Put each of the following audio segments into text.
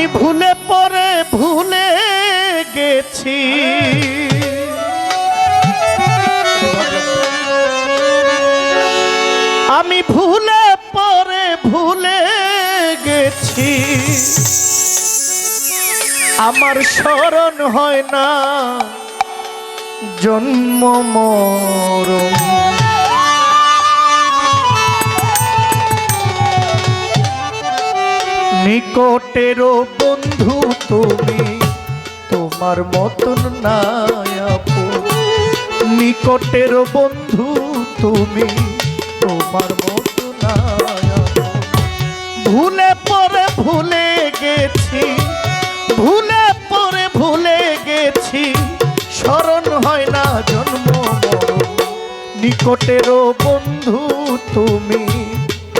আমি ভুলে পরে ভুলে গেছি। আমি ভুলে পরে ভুলে গেছি। আমার স্মরণ হয় না জন্ম মরণ। নিকটেরও বন্ধু তুমি, তোমার মতন নায়াপো নিকটের বন্ধু তুমি, তোমার মতন ভুলে পরে ভুলে গেছি, ভুলে পরে ভুলে গেছি, স্মরণ হয় না জন্ম নিকটেরও বন্ধু তুমি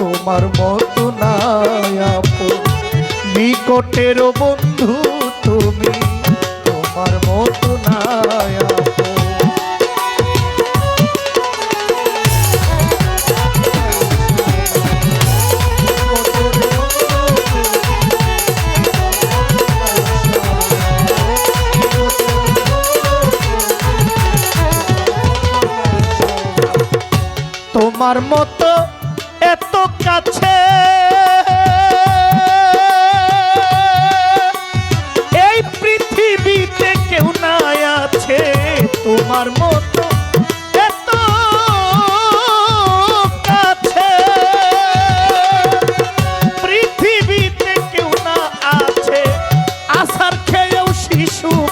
তোমার মতো নায়াপো নিকটের বন্ধু তুমি তোমার মতো নায়াপো তোমার মতো তোমার মতো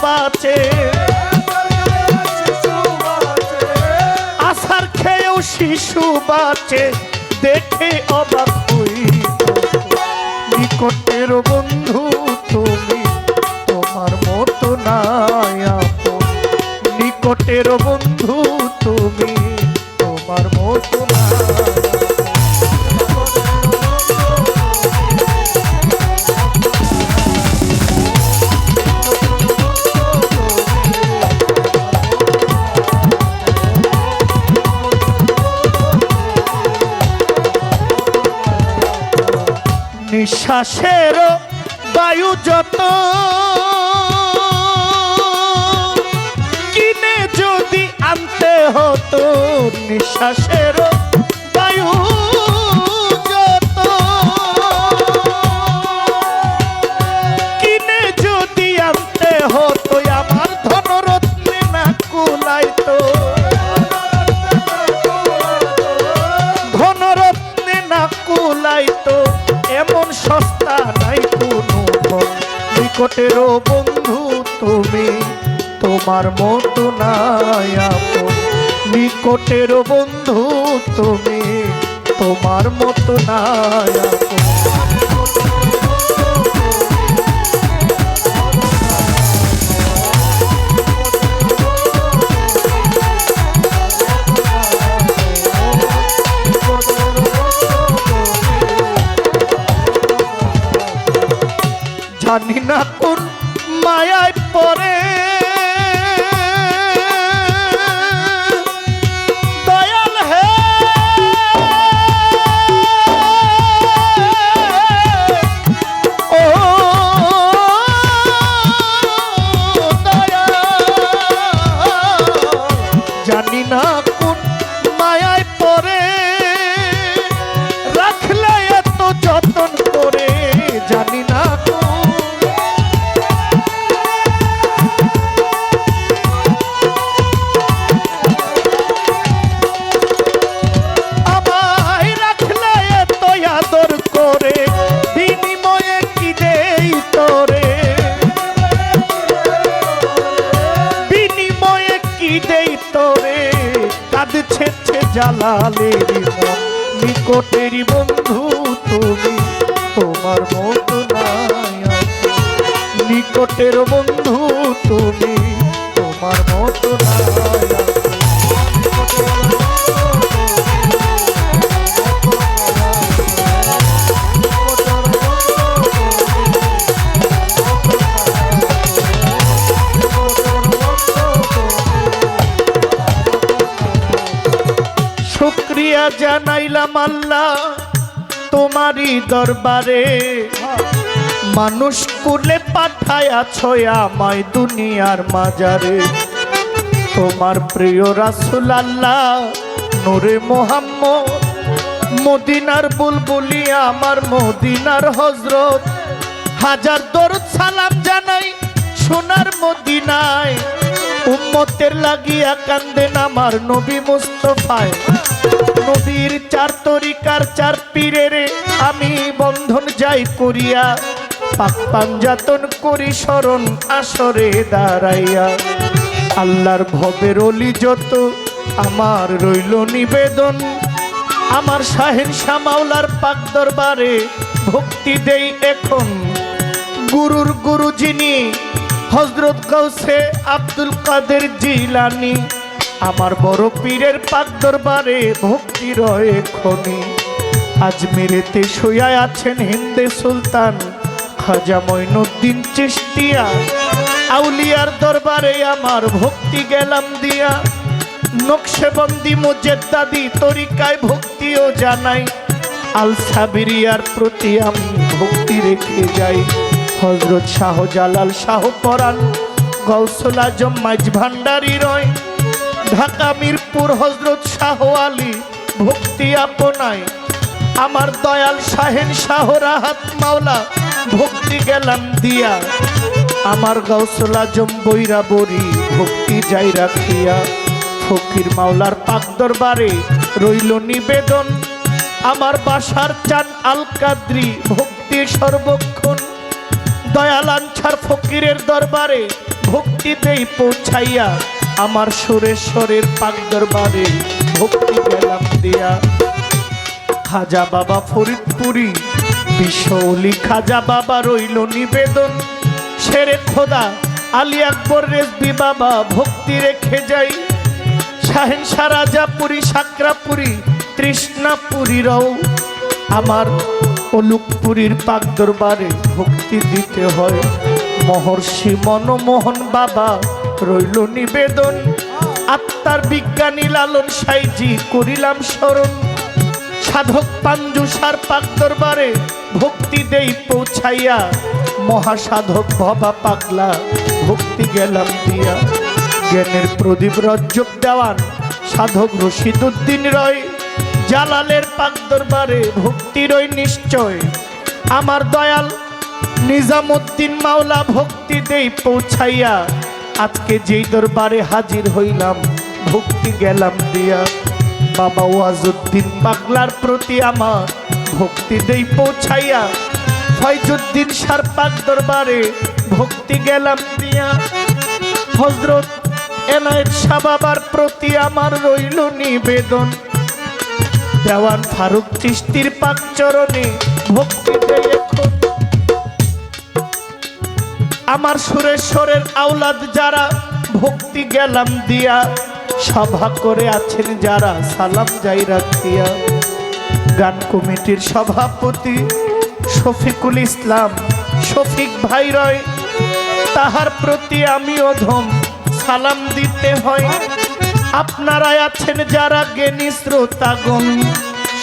বাঁচে। আসার খেয়েও শিশু বাঁচে দেখে অবাক হই। নিকটের বন্ধু নিঃশ্বাসের বায়ু যত। কিনে যদি আনতে হতো নিঃশ্বাসের বন্ধু তুমি, তোমার মতো নাই আপন। নিকটেরও বন্ধু তুমি, তোমার মতো নাই জানি না কোন মায়ায় পরে জালালের নিকটের বন্ধু তুমি তোমার মতো নাই। নিকটের বন্ধু তুমি তোমার শুক্রিয়া জানাইলাম আল্লাহ তোমারই দরবারে। মানুষ কুলে পাঠায়াছ আমায় দুনিয়ার মাজারে। তোমার প্রিয় রাসুল আল্লাহ, নূরে মোহাম্মদ, মদিনার বুলবুলি আমার মদিনার হজরত হাজার দরুদ সালাম জানাই সোনার মদিনায়। উম্মতের লাগিয়া কান্দেন আমার নবী মুস্তফায়। নবীর চার তরিকার চার পীরের আমি বন্ধন যাই করিয়া। পাক পাঞ্জাতন করি স্মরণ আসরে দাঁড়াইয়া। আল্লাহর ভবের অলি যত, আমার রইল নিবেদন। আমার শাহেন শ্যামাওলার পাক দরবারে ভক্তি দেই এখন। গুরুর গুরু যিনি হজরত গৌসে আব্দুল কাদের জিলানি। আমার বড় পীরের পাক দরবারে ভক্তি রয়ে খনি। আজমিরেতে শুয়া আছেন হিন্দে সুলতান, খাজা মঈনুদ্দিন চিস্তিয়া আউলিয়ার দরবারে আমার ভক্তি গেলাম দিয়া। নকশেবন্দি মুজেদ্দাদি তরিকায় ভক্তিও জানাই। আল সাবিরিয়ার প্রতি আমি ভক্তি রেখে যাই। হজরত শাহ জালাল শাহ পরাণ গৌসল আজম ভান্ডারি রয়। ঢাকা মিরপুর হজরত শাহ আলী, ভক্তি আপনায়। আমার দয়াল শাহেন শাহ রাহাত মাওলা, ভক্তি গেলাম দিয়া। আমার গৌসল আজম বৈরা, ভক্তি যাই রাখিয়া। ফকির মাওলার পাক দরবারে রইল নিবেদন। আমার বাসার চান আল কাদ্রি, ভক্তি সর্বক্ষণ। দয়ালাঞ্ছার ফকিরের দরবারে ভক্তিতেই পৌঁছাইয়া আমার সুরেশ্বরের পাক দরবারে ভক্তি গেলাম দিয়া। খাজা বাবা ফরিদপুরি বিশ্বলি খাজা বাবা রইল নিবেদন। সেরে খোদা, আলী আকবর রেজবি বাবা ভক্তি রেখে যাই। শাহেন সারাজাপুরি সাকরাপুরি তৃষ্ণাপুরীরাও আমার অলুকপুরীর পাক দরবারে ভক্তি দিতে হয়। মহর্ষি মনমোহন বাবা, রইল নিবেদন। আত্মার বিজ্ঞানী লালন সাইজি, করিলাম স্মরণ। সাধক পাঞ্জুসার পাক দরবারে ভক্তি দেই পৌঁছাইয়া। মহাসাধক ভবা পাগলা, ভক্তি গেলাম দিয়া। জ্ঞানের প্রদীপ রজ্জব দেওয়ান, সাধক রশিদুদ্দিন রয়। জালালের পাক দরবারে ভক্তি রয় নিশ্চয়। আমার দয়াল নিজামুদ্দিন মাওলা ভক্তি দেই পৌঁছাইয়া। আজকে যেই দরবারে হাজির হইলাম, ভক্তি গেলাম দিয়া। বাবা ওয়াজুদ্দিন পাগলার প্রতি আমার ভক্তি দেই পৌঁছাইয়া। ফয়জুদ্দিন সারপাক দরবারে ভক্তি গেলাম দিয়া। হজরত এনায়েত শাহ বাবার প্রতি আমার রইল নিবেদন। দেওয়ান ফারুক চিস্তির পাক চরণে ভক্তি দেই এখন। আমার সুরেশ্বরের আওলাদ যারা, ভক্তি গেলাম দিয়া, সভা করে আছেন যারা, সালাম যাই রাখিয়া। গান কমিটির সভাপতি শফিকুল ইসলাম, শফিক ভাই রয়, তাহার প্রতি আমি অধম সালাম দিতে হয়। আপনারা আছেন যারা জ্ঞানী শ্রোতাগণ,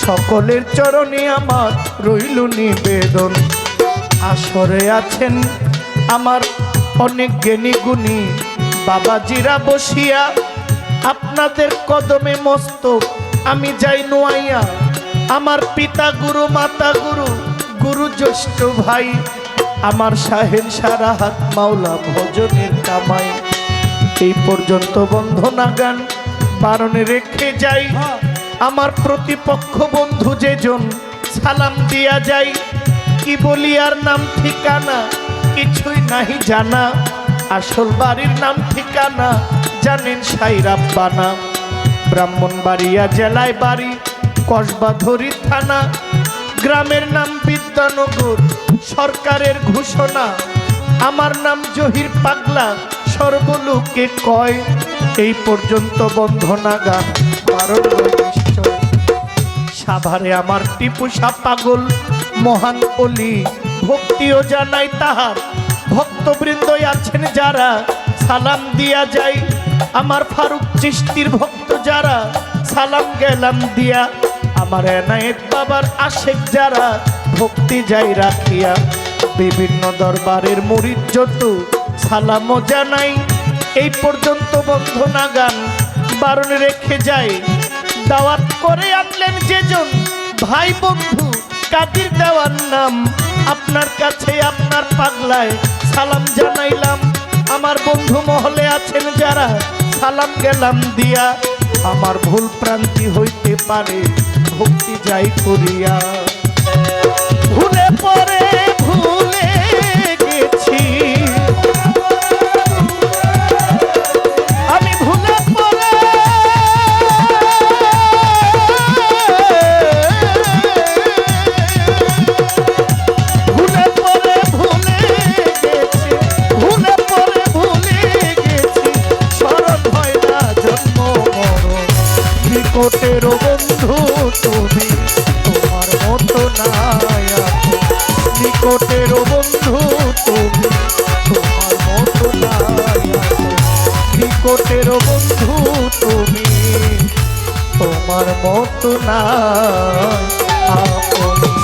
সকলের চরণে আমার রইল নিবেদন। আসরে আছেন আমার অনেক জ্ঞানী গুণী বাবাজিরা বসিয়া, আপনাদের কদমে মস্তক আমি যাই নোয়াইয়া। আমার পিতা গুরু, মাতা গুরু গুরু জ্যৈষ্ঠ ভাই, আমার সাহেব সারা হাত মাওলা ভজনের কামাই। এই পর্যন্ত বন্ধনা গান বারণে রেখে যাই। আমার প্রতিপক্ষ বন্ধু যেজন, সালাম দিয়া যাই। কি বলি আর নাম ঠিকানা? কিছুই নাহি জানা। আসল বাড়ির নাম ঠিকানা জানেন সাইরাব্বানা ব্রাহ্মণবাড়িয়া জেলায় বাড়ি, কসবা ধরি থানা। গ্রামের নাম বিদ্যানগর, সরকারের ঘোষণা। আমার নাম জহির পাগলা, সর্বলোকে কয়। এই পর্যন্ত বন্ধনা গান সাভারে আমার টিপু সাহ পাগল, মহান অলি। ভক্তিও জানাই তাহার। ভক্তবৃন্দ আছেন যারা, সালাম দিয়া যায় আমার ফারুক চিস্তির ভক্ত যারা, সালাম গেলাম দিয়া। আমার এনায়েত বাবার আশেক যারা, ভক্তি যাই রাখিয়া। বিভিন্ন দরবারের মুরিদ যত সালামও জানাই। এই পর্যন্ত বন্ধনা গান বারণ রেখে যায় দাওয়াত করে আনলেন যেজন, ভাই বন্ধু, কাদির দেওয়ার নাম। আপনার কাছে, আপনার পাগলায় সালাম জানাইলাম। আমার বন্ধু মহলে আছেন যারা, সালাম গেলাম দিয়া। আমার ভুল প্রান্তি হইতে পারে, ভক্তি যাই করিয়া। ভুলে পরে নিকটের বন্ধু, তুমি তোমার মতো নাই এখন। নিকটের বন্ধু, তুমি তোমার মতো নাই এখন। নিকটের বন্ধু, তুমি তোমার মতো নাই আপন